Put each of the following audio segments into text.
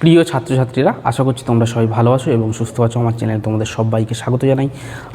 প্রিয় ছাত্রছাত্রীরা, আশা করছি তোমরা সবাই ভালো আছো এবং সুস্থ আছো। আমার চ্যানেলে তোমাদের সবাইকে স্বাগত জানাই।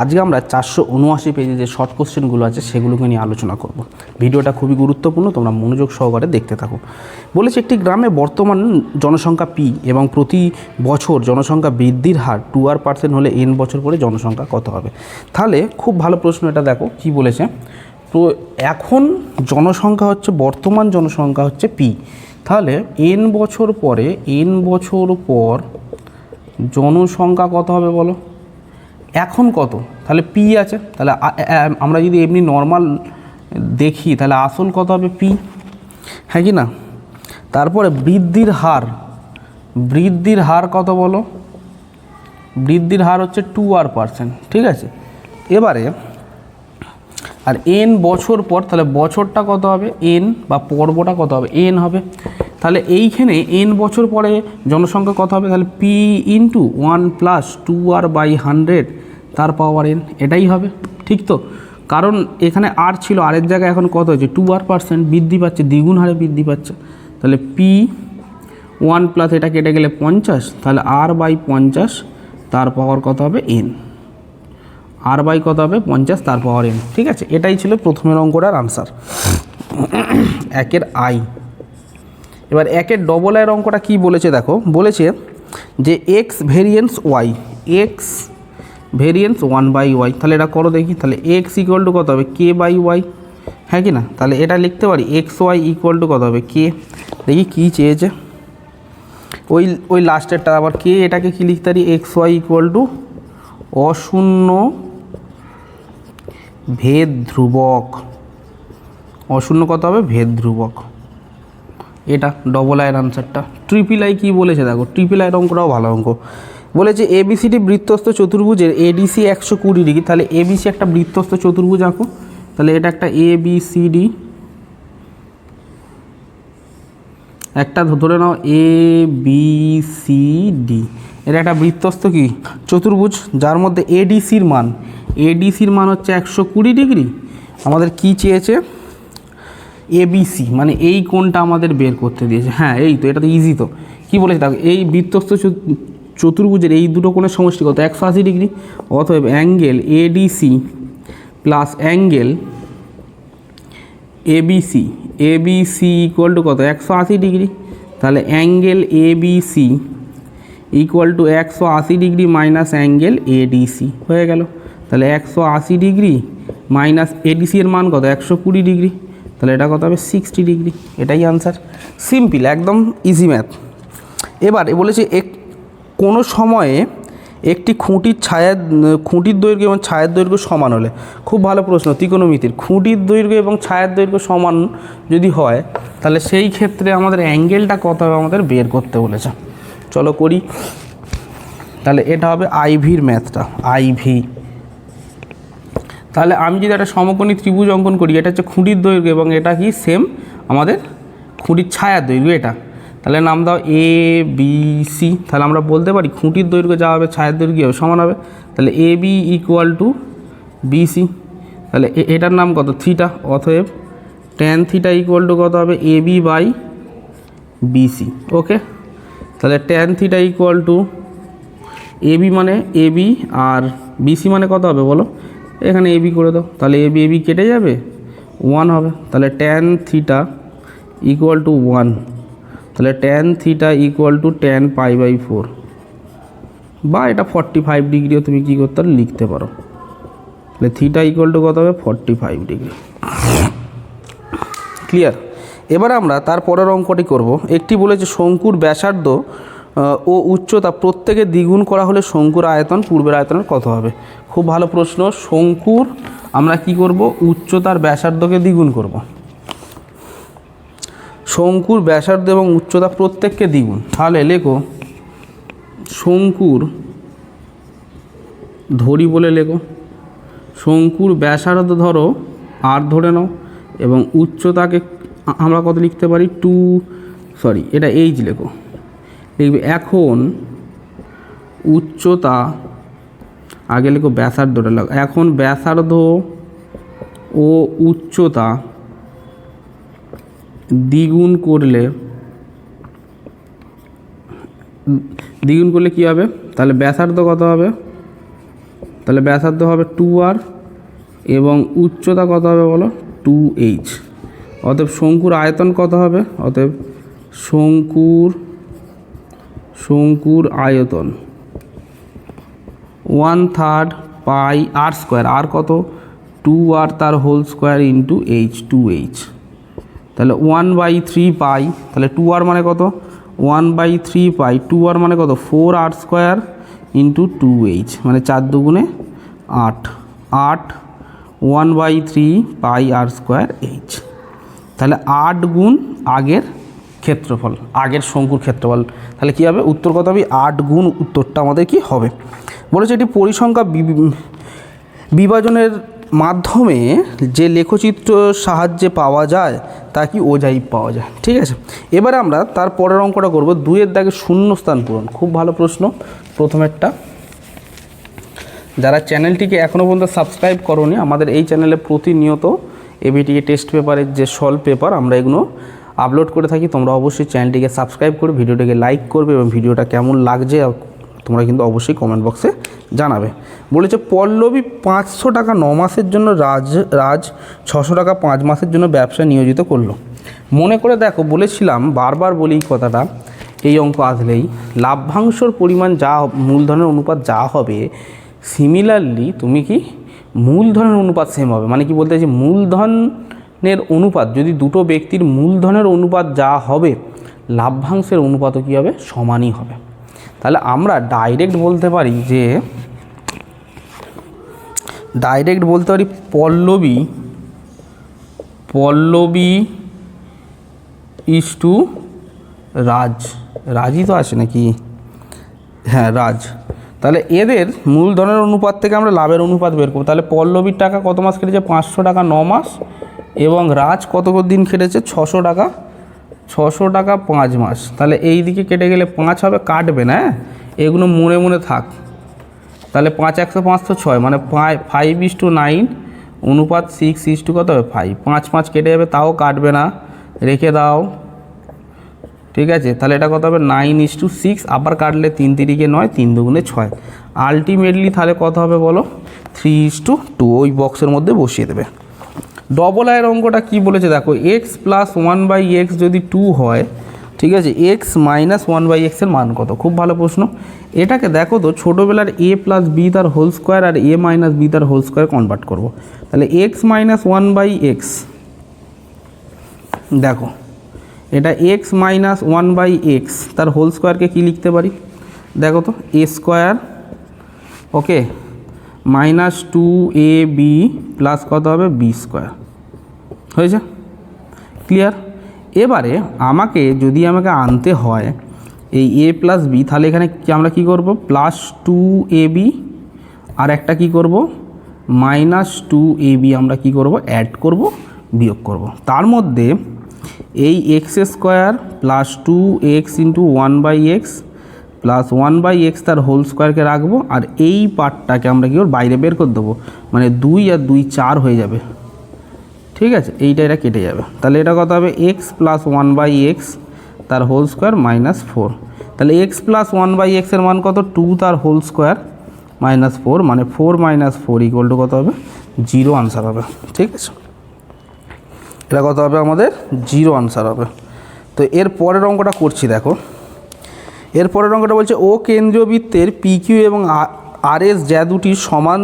আজকে আমরা চারশো উনআশি পেজে যে শর্ট কোশ্চেনগুলো আছে, সেগুলোকে নিয়ে আলোচনা করব। ভিডিওটা খুবই গুরুত্বপূর্ণ, তোমরা মনোযোগ সহকারে দেখতে থাকো। বলেছে, একটি গ্রামে বর্তমান জনসংখ্যা পি এবং প্রতি বছর জনসংখ্যা বৃদ্ধির হার টু আর পার্সেন্ট হলে এন বছর পরে জনসংখ্যা কত হবে? তাহলে খুব ভালো প্রশ্ন এটা, দেখো, কি বলেছে? তো এখন জনসংখ্যা হচ্ছে, বর্তমান জনসংখ্যা হচ্ছে পি। তাহলে এন বছর পরে এন বছর পর জনসংখ্যা কত হবে বলো? এখন কত? তাহলে পি আছে। তাহলে আমরা যদি এমনি নর্মাল দেখি, তাহলে আসল কত হবে পি হ্যাঁ কি না? তারপরে বৃদ্ধির হার। বৃদ্ধির হার কত বলো? বৃদ্ধির হার হচ্ছে টু আর পার্সেন্ট ঠিক আছে? এবারে আর এন বছর পর, তাহলে বছরটা কত হবে? এন বা পর্বটা কত হবে? এন হবে। তাহলে এইখানে এন বছর পরে জনসংখ্যা কত হবে? তাহলে P into one plus two r by hundred তার পাওয়ার এন এটাই হবে। ঠিক তো? কারণ এখানে আর ছিল আরের জায়গায় এখন কত হয়েছে? টু আর পার্সেন্ট বৃদ্ধি পাচ্ছে, দ্বিগুণ হারে বৃদ্ধি পাচ্ছে। তাহলে পি ওয়ান প্লাস এটা কেটে গেলে পঞ্চাশ, তাহলে আর বাই পঞ্চাশ, তার পাওয়ার কত হবে? এন আর বাই কত হবে? পঞ্চাশ, তার পাওয়ার এন ঠিক আছে? এটাই ছিল প্রথমের অঙ্কটার আনসার একের আই এবার একের ডবল আয়ের অঙ্কটা কি বলেছে দেখো? বলেছে যে x variance y x variance one by y তাহলে এটা করো দেখি, তাহলে এক্স ইকুয়াল টু কত হবে? কে বাই ওয়াই হ্যাঁ কি না? তাহলে এটা লিখতে পারি এক্স ওয়াই ইকুয়াল টু কত হবে? কে দেখি কী চেয়েছে। ওই ওই লাস্টেরটা আবার কে এটাকে কী লিখতে পারি? এক্স ওয়াই ইকুয়াল টু অশূন্য ভেদ ধ্রুবক। অশূন্য কত হবে? ভেদ ধ্রুবক। এটা ডবল আয়ের আনসারটা ট্রিপল আই কী বলেছে? দেখো ট্রিপল আয়ের অঙ্কটাও ভালো অঙ্ক। বলেছে এবিসিডি বৃত্তস্থ চতুর্ভুজের এডিসি একশো কুড়ি ডিগ্রি। তাহলে এবিসি একটা বৃত্তস্থ চতুর্ভুজ আঁকো। তাহলে এটা একটা এ বি সি ডি একটা ধরে নাও এ বি সি ডি এটা একটা বৃত্তস্থ কি? চতুর্ভুজ, যার মধ্যে এডিসির মান। এডিসির মান হচ্ছে একশো কুড়ি ডিগ্রি। আমাদের কি চেয়েছে? এবিসি মানে এই কোণটা আমাদের বের করতে দিয়েছে। হ্যাঁ এই তো, এটা তো ইজি তো। কী বলেছে? দেখো, এই বৃত্তস্থ চতুর্ভুজের এই দুটো কোণের সমষ্টি কত? একশো আশি ডিগ্রি। অতএব angle ADC plus angle ABC ABC equal to কত? একশো আশি ডিগ্রি। তাহলে অ্যাঙ্গেল এবিসি ইকুয়াল টু একশো আশি ডিগ্রি মাইনাস অ্যাঙ্গেল এডিসি। হয়ে গেল। তাহলে একশো আশি ডিগ্রি মাইনাস এডিসি এর মান কত? একশো কুড়ি ডিগ্রি। তাহলে এটা কত হবে? Sixty degree. এটাই আনসার সিম্পল একদম ইজি ম্যাথ এবার বলেছে এক, কোনো সময়ে একটি খুঁটির ছায়ার খুঁটির দৈর্ঘ্য এবং ছায়ার দৈর্ঘ্য সমান হলে, খুব ভালো প্রশ্ন, ত্রিকোণমিতির। খুঁটির দৈর্ঘ্য এবং ছায়ার দৈর্ঘ্য সমান যদি হয়, তাহলে সেই ক্ষেত্রে আমাদের অ্যাঙ্গেলটা কত হবে? আমাদের বের করতে বলেছে। চলো করি। তাহলে এটা হবে আইভির ম্যাথটা আইভি তাহলে আমি যদি একটা সমকোণী ত্রিভুজ অঙ্কন করি, এটা হচ্ছে খুঁটির দৈর্ঘ্য এবং এটা কি সেম আমাদের খুঁটির ছায়ার দৈর্ঘ্য এটা। তাহলে নাম দাও এ বি সি তাহলে আমরা বলতে পারি খুঁটির দৈর্ঘ্য যা হবে ছায়ার দৈর্ঘ্য হবে, সমান হবে। তাহলে A B equal to B C তাহলে এটার নাম কত? থিটা অতএব ট্যান থিটা ইকুয়াল টু কত হবে? A B by BC okay তাহলে tan theta equal to A B মানে এ বি আর বিসি মানে কত হবে বলো? এখানে এ বি করে দাও। তাহলে এ বি এ বি কেটে যাবে? ওয়ান হবে। তাহলে tan theta equal to one তাহলে tan theta equal to tan pi by four বা এটা ফর্টি ফাইভ ডিগ্রিও তুমি কী করতে পারো? লিখতে পারো। তাহলে থিটা ইকুয়াল টু কত হবে? ফর্টি ফাইভ ডিগ্রি ক্লিয়ার এবার আমরা তার পরের অঙ্কটি করব। একটি বলেছে শঙ্কুর ব্যাসার্ধ ও উচ্চতা প্রত্যেকে দ্বিগুণ করা হলে শঙ্কুর আয়তন, পূর্বের আয়তনের কত হবে? খুব ভালো প্রশ্ন। শঙ্কুর আমরা কি করব? উচ্চতার ব্যাসার্ধকে দ্বিগুণ করব। শঙ্কুর ব্যাসার্ধ এবং উচ্চতা প্রত্যেককে দ্বিগুণ। তাহলে লেখো, শঙ্কুর, ধরি বলে লেখো, শঙ্কুর ব্যাসার্ধ ধরো আর ধরে নাও, এবং উচ্চতাকে আমরা কত লিখতে পারি? টু সরি এটা এইচ লেখো। এখন উচ্চতা, আগে লেখো ব্যাসার্ধটা লেখো এখন ব্যাসার্ধ ও উচ্চতা দ্বিগুণ করলে দ্বিগুণ করলে কী হবে? তাহলে ব্যাসার্ধ কত হবে? তাহলে ব্যাসার্ধ হবে টু আর এবং উচ্চতা কত হবে বলো? টু এইচ অতএব শঙ্কুর আয়তন কত হবে? অতএব শঙ্কুর শঙ্কুর আয়তন। One third pi r square. আর কত? টু আর তার whole square into h, two h. তাহলে ওয়ান বাই থ্রি পাই, তাহলে টু আর মানে কত? One by three pi, two r মানে কত? Four r square into two h মানে চার দুগুণে আট। আট, one by three pi r square h. তাহলে আট গুণ আগের ক্ষেত্রফল, আগের শঙ্কুর ক্ষেত্রফল। তাহলে কী হবে? উত্তর কত হবে? আট গুণ উত্তরটা আমাদের কি হবে? বলেছে এটি পরিসংখ্যা বিভাজনের মাধ্যমে যে লেখচিত্র সাহায্যে পাওয়া যায়, তা কি ওজাই পাওয়া যায়? ঠিক আছে? এবারে আমরা তার পরের অঙ্কটা করব। দুইয়ের দাগে শূন্য স্থান পূরণ। খুব ভালো প্রশ্ন। প্রথমেরটা। যারা চ্যানেলটিকে এখনও পর্যন্ত সাবস্ক্রাইব করনি, আমাদের এই চ্যানেলে প্রতিনিয়ত এবিটিকে টেস্ট পেপারের যে সলভ পেপার, আমরা এগুলো আপলোড করে থাকি, তোমরা অবশ্যই চ্যানেলটিকে সাবস্ক্রাইব করে ভিডিওটাকে লাইক করবে এবং ভিডিওটা কেমন লাগছে তোমরা কিন্তু অবশ্যই কমেন্ট বক্সে জানাবে। বলেছে, পল্লবী পাঁচশো টাকা ন মাসের জন্য রাজ রাজ ছশো টাকা পাঁচ মাসের জন্য ব্যবসা নিয়োজিত করল। মনে করে দেখো, বলেছিলাম, বারবার বলি এই কথাটা, এই অঙ্ক আসলেই, লাভ্যাংশর পরিমাণ যা মূলধনের অনুপাত যা হবে সিমিলারলি তুমি কি মূলধনের অনুপাত সেম হবে। মানে কি বলতে চাইছি মূলধনের অনুপাত, যদি দুটো ব্যক্তির মূলধনের অনুপাত যা হবে, লাভ্যাংশের অনুপাতও কী হবে? সমানই হবে। তাহলে আমরা ডাইরেক্ট বলতে পারি যে ডাইরেক্ট বলতে পারি পল্লবী পল্লবী ইস টু রাজ। রাজই তো আছে নাকি? হ্যাঁ রাজ। তাহলে এদের মূলধনের অনুপাত থেকে আমরা লাভের অনুপাত বের করব। তাহলে পল্লবীর টাকা কত মাস কেটেছে? পাঁচশো টাকা ন মাস। এবং রাজ কত দিন কেটেছে ছশো টাকা। ছশো টাকা পাঁচ মাস। তাহলে এই দিকে কেটে গেলে পাঁচ হবে, কাটবে না হ্যাঁ? এগুলো মনে মনে থাক। তাহলে পাঁচ একশো পাঁচশো ছয় মানে ফাইভ ইস টু নাইন অনুপাত সিক্স ইস টু কত হবে? ফাইভ পাঁচ পাঁচ কেটে যাবে, তাও কাটবে না। রেখে দাও। ঠিক আছে? তাহলে এটা কত হবে? নাইন ইস টু সিক্স আবার কাটলে তিন তিরিকে নয়, তিন দুগুণে ছয়। আলটিমেটলি তাহলে কত হবে বলো? থ্রি ইস টু টু ওই বক্সের মধ্যে বসিয়ে দেবে। ডবল আয়ের অঙ্কটা কি বলেছে? দেখো x plus one by x যদি টু হয়, ঠিক আছে এক্স মাইনাস ওয়ান বাই এক্সের মান কত? খুব ভালো প্রশ্ন। এটাকে দেখো তো, ছোটোবেলার এ প্লাস বি তার হোল স্কোয়ার আর এ মাইনাস বি তার হোল স্কোয়ার কনভার্ট করব। তাহলে x minus one by x দেখো, এটা x minus one by x তার হোল স্কোয়ারকে কী লিখতে পারি? দেখো তো A square okay minus two A B plus কত হবে? B square. হয়েছে? ক্লিয়ার? এবারে আমাকে যদি আমাকে আনতে হয়, এই এ প্লাস বি, তাহলে এখানে আমরা কি করব? প্লাস টু এ বি আর একটা কি করব? মাইনাস টু এ বি আমরা কি করব? অ্যাড করব, বিয়োগ করব। তার মধ্যে এই x square plus two x into one by x plus one by x তার হোল স্কোয়ারকে রাখব আর এই পার্টটাকে আমরা কি করব, বাইরে বের করে দেবো। মানে দুই আর দুই চার হয়ে যাবে। ঠিক আছে? এইটা এটা কেটে যাবে। তাহলে এটা কত হবে? X plus one by x তার হোল স্কোয়ার মাইনাস ফোর তাহলে এক্স প্লাস ওয়ান বাই এক্সের মান কত? টু তার হোল স্কোয়ার মাইনাস ফোর মানে four minus four equal to কত হবে? জিরো আনসার হবে। ঠিক আছে? এটা কত হবে আমাদের? জিরো আনসার হবে। তো এর পরের অঙ্কটা করছি, দেখো। এর পরের অঙ্কটা বলছে, ও কেন্দ্রীয় বৃত্তের পি এবং আর এস যা দুটি সমান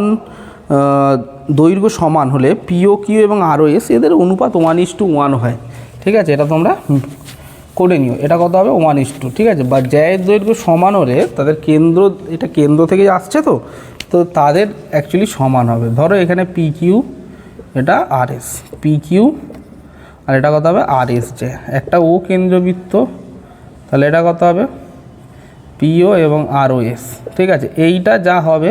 দৈর্ঘ্য সমান হলে পিও কিউ এবং আরও এস এদের অনুপাত ওয়ান ইস টু ওয়ান হয়। ঠিক আছে, এটা তোমরা করে নিও। এটা কত হবে? ওয়ান ইস টু ঠিক আছে? বা জ্যায়ের দৈর্ঘ্য সমান হলে তাদের কেন্দ্র, এটা কেন্দ্র থেকে আসছে তো তো তাদের অ্যাকচুয়ালি সমান হবে। ধরো এখানে পি কিউ এটা R S P Q R এটা কত হবে? আর এস জ্যা। একটা ও কেন্দ্রবৃত্ত, তাহলে এটা কত হবে? পিও এবং আরও এস ঠিক আছে? এইটা যা হবে,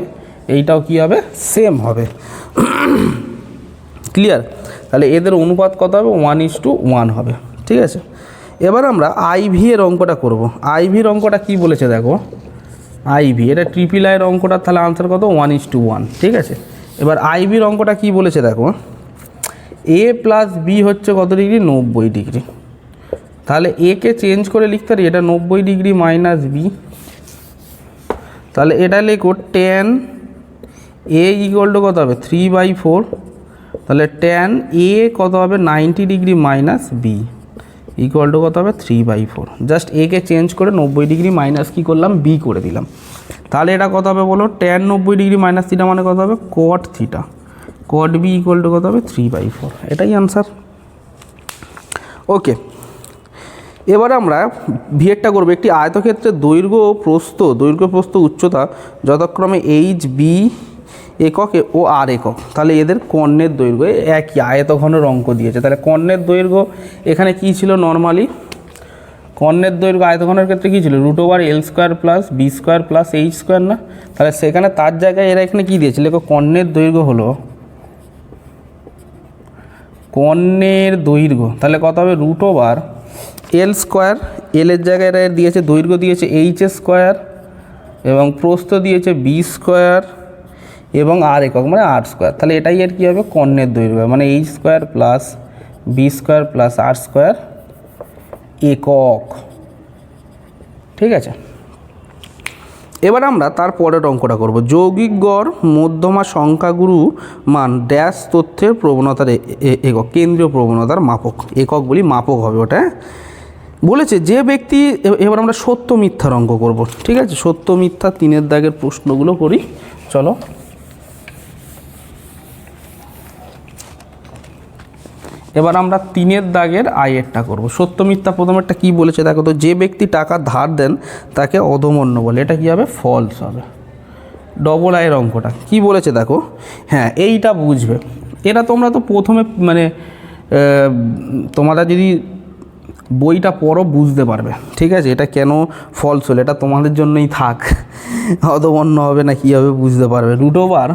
এইটাও কি হবে? সেম হবে। ক্লিয়ার তাহলে এদের অনুপাত কত হবে? ওয়ান ইস টু ওয়ান হবে, ঠিক আছে? এবার আমরা আইভি এর অঙ্কটা করব। আইভির অঙ্কটা কি বলেছে দেখো? আইভি এটা ট্রিপল আইয়ের অঙ্কটা, তাহলে আনসার কত? ওয়ান ইস টু ওয়ান ঠিক আছে? এবার আইভির অঙ্কটা কি বলেছে দেখো? এ প্লাস বি হচ্ছে কত ডিগ্রি? নব্বই ডিগ্রি। তাহলে একে চেঞ্জ করে লিখতে পারি, এটা নব্বই ডিগ্রি মাইনাস বি তাহলে এটা লিখো টেন এ ইকুয়াল টু কত হবে? থ্রি বাই ফোর তাহলে টেন এ কত হবে? Ninety degree minus B equal to কত হবে? থ্রি বাই ফোর জাস্ট একে চেঞ্জ করে নব্বই ডিগ্রি মাইনাস কী করলাম? বি করে দিলাম। তাহলে এটা কত হবে বলো? টেন নব্বই ডিগ্রি মাইনাস থিটা মানে কত হবে? Cot theta cot B equal to কত হবে? থ্রি বাই ফোর এটাই আনসার ওকে এবারে আমরা ভিএরটা করব। একটি আয়তক্ষেত্রের দৈর্ঘ্য ও প্রস্থ, দৈর্ঘ্য, প্রস্থ, উচ্চতা যথাক্রমে এইচ বি একক ও আর একক। তাহলে এদের কর্ণের দৈর্ঘ্য একই আয়তঘনের অঙ্ক দিয়েছে। তাহলে কর্ণের দৈর্ঘ্য এখানে কি ছিল নর্মালি কর্ণের দৈর্ঘ্য আয়তঘনের ক্ষেত্রে কী ছিল? Root over l square plus b square plus h square না? তাহলে সেখানে তার জায়গায় এরা এখানে কী দিয়েছিল কর্ণের দৈর্ঘ্য হলো কর্ণের দৈর্ঘ্য। তাহলে কত হবে? রুট ওভার এল স্কোয়ার এলের জায়গায় দিয়েছে, দৈর্ঘ্য দিয়েছে এইচ স্কোয়ার এবং প্রস্থ দিয়েছে বি স্কোয়ার এবং আর একক মানে আর স্কোয়ার তাহলে এটাই এর কী হবে? কর্ণের দৈর্ঘ্য মানে h square plus b square plus r square একক। ঠিক আছে? এবার আমরা তার পরের অঙ্কটা করব। যৌগিক গড়, মধ্যমা সংখ্যাগুরু মান ড্যাশ তথ্যের প্রবণতার একক, কেন্দ্রীয় প্রবণতার মাপক। একক বলি মাপক হবে ওটা হ্যাঁ? বলেছে, যে ব্যক্তি এবার আমরা সত্য মিথ্যার অঙ্ক করব। ঠিক আছে? সত্য মিথ্যা তিনের দাগের প্রশ্নগুলো করি। চলো। এবার আমরা তিনের দাগের আয়েরটা করব। সত্য মিথ্যা প্রথমেরটা কি বলেছে? দেখো তো, যে ব্যক্তি টাকা ধার দেন, তাকে অধমন্য বলে। এটা কী হবে? ফলস হবে। ডবল আয়ের অঙ্কটা। কি বলেছে দেখো? হ্যাঁ এইটা বুঝবে। এটা তোমরা তো প্রথমে মানে তোমরা যদি বইটা পড়ো, বুঝতে পারবে। ঠিক আছে? এটা কেন ফলস হলো? এটা তোমাদের জন্যই থাক। অধমন্য হবে না, কী হবে বুঝতে পারবে। Root over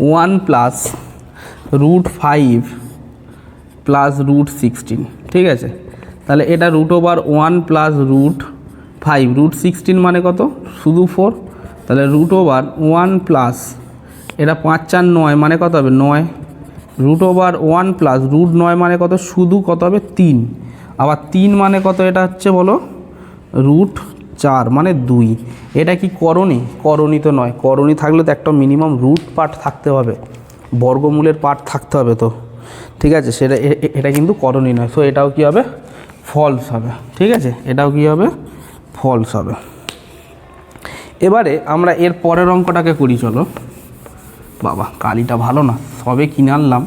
one plus root five plus root sixteen ঠিক আছে? তাহলে এটা root over one plus root five root sixteen মানে কত? শুধু ফোর তাহলে রুট ওভার ওয়ান প্লাস এটা পাঁচ চার নয় মানে কত হবে? নয়। Root over one plus root নয় মানে কত? শুধু কত হবে? তিন। আবার তিন মানে কত এটা হচ্ছে বলো? রুট চার মানে দুই। এটা কি করণী? করণী তো নয়। করণী থাকলে তো একটা মিনিমাম রুট পার্ট থাকতে হবে। বর্গমূলের পার্ট থাকতে হবে তো। ঠিক আছে, সেটা এটা কিন্তু করণী নয়। সো এটাও কি হবে? ফলস হবে। ঠিক আছে, এটাও কি হবে? ফলস হবে। এবারে আমরা এর পরের অঙ্কটাকে করি, চলো। বাবা, কালিটা ভালো না। সবে কিনে আনলাম।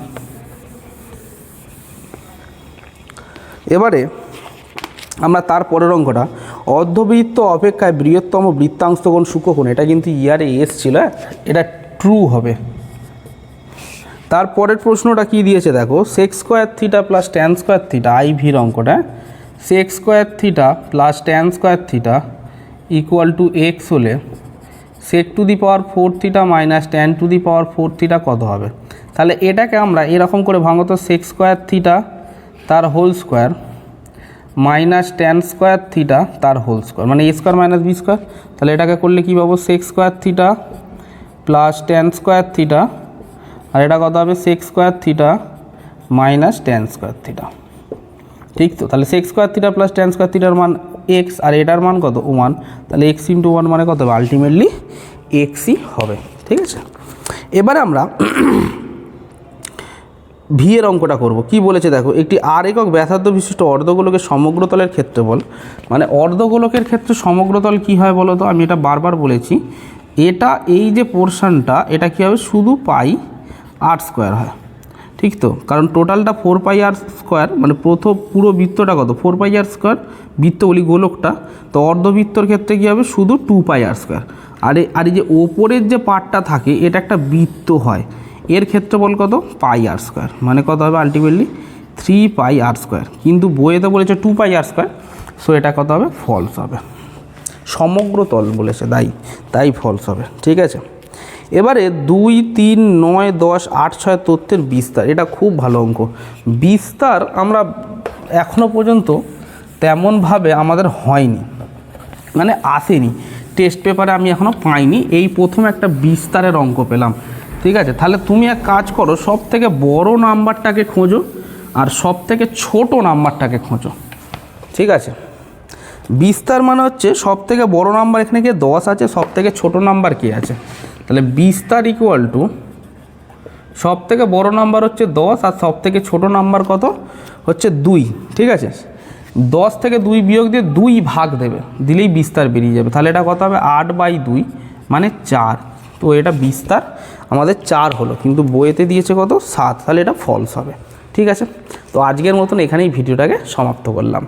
এবারে আমরা তার পরের অঙ্কটা। অর্ধবৃত্ত অপেক্ষায় বৃহত্তম বৃত্তাংশ কোণ সূক্ষ্মকোণ, এটা কিন্তু ইয়ারে এসছিল হ্যাঁ? এটা ট্রু হবে। তারপরের প্রশ্নটা কি দিয়েছে দেখো? Sec square theta plus tan square theta I ভির অঙ্কটা sec square theta plus tan square theta equal to x হলে sec to the power four theta minus tan to the power four theta কত হবে? তাহলে এটাকে আমরা এরকম করে ভাঙো তো সেক্স স্কোয়ার থিটা তার whole square minus tan square theta তার হোল স্কোয়ার। মানে A square minus B square. তাহলে এটাকে করলে কী পাবো? Sec square theta plus tan square theta. আর এটা কত হবে? Sec square theta minus tan square theta. ঠিক তো? তাহলে sec square theta plus tan square থিটার মান এক্স আর এটার মান কত? ওয়ান তাহলে এক্স ইন্টু ওয়ান মানে কত হবে? আলটিমেটলি এক্সই হবে। ঠিক আছে? এবারে আমরা ভি এর অঙ্কটা করব। কি বলেছে দেখো, একটি আর একক ব্যাসার্ধ বিশিষ্ট অর্ধগোলকের সমগ্রতলের ক্ষেত্রফল মানে অর্ধগোলকের ক্ষেত্রে সমগ্রতল কি হয় বলো তো? আমি এটা বারবার বলেছি। এটা এই যে পোর্শনটা, এটা কী হবে? শুধু পাই আট স্কোয়ার হয়। ঠিক তো? কারণ টোটালটা ফোর পাই আর স্কোয়ার মানে প্রথম পুরো বৃত্তটা কত? ফোর পাই আর স্কোয়ার, বৃত্ত বলি গোলকটা। তো অর্ধবৃত্তর ক্ষেত্রে কী হবে? শুধু টু পাই আর স্কোয়ার। আর আর এই যে ওপরের যে পার্টটা থাকে, এটা একটা বৃত্ত হয়। এর ক্ষেত্রফল কত? পাই আর স্কোয়ার মানে কত হবে ultimately three pi r square কিন্তু বইয়েতে বলেছে two pi r square so এটা কত হবে? ফলস হবে। সমগ্র তল বলেছে, তাই তাই ফলস হবে। ঠিক আছে? এবারে দুই, তিন, নয়, দশ, আট, ছয় তথ্যের বিস্তার। এটা খুব ভালো অঙ্ক। বিস্তার আমরা এখনও পর্যন্ত তেমনভাবে আমাদের হয়নি। মানে আসেনি। টেস্ট পেপারে আমি এখনও পাইনি। এই প্রথম একটা বিস্তারের অঙ্ক পেলাম। ঠিক আছে? তাহলে তুমি এক কাজ করো সব থেকে বড় নাম্বারটাকে খোঁজো আর সব থেকে ছোট নাম্বারটাকে খোঁজো। ঠিক আছে? বিস্তার মানে হচ্ছে সব থেকে বড় নাম্বার এখানে কি দশ আছে সব থেকে ছোট নাম্বার কি আছে? তাহলে বিস্তার ইকুয়াল টু সব থেকে বড় নাম্বার হচ্ছে দশ আর সব থেকে ছোট নাম্বার কত? হচ্ছে দুই। ঠিক আছে? দশ থেকে দুই বিয়োগ দিয়ে দুই ভাগ দেবে, দিলেই বিস্তার বেরিয়ে যাবে। তাহলে এটা কত হবে? আট বাই দুই মানে চার। তো এটা বিস্তার আমাদের চার হলো, কিন্তু বইয়েতে দিয়েছে কত? সাত, তাহলে এটা ফলস হবে। ঠিক আছে? তো আজকের মতন এখানেই ভিডিওটাকে সমাপ্ত করলাম।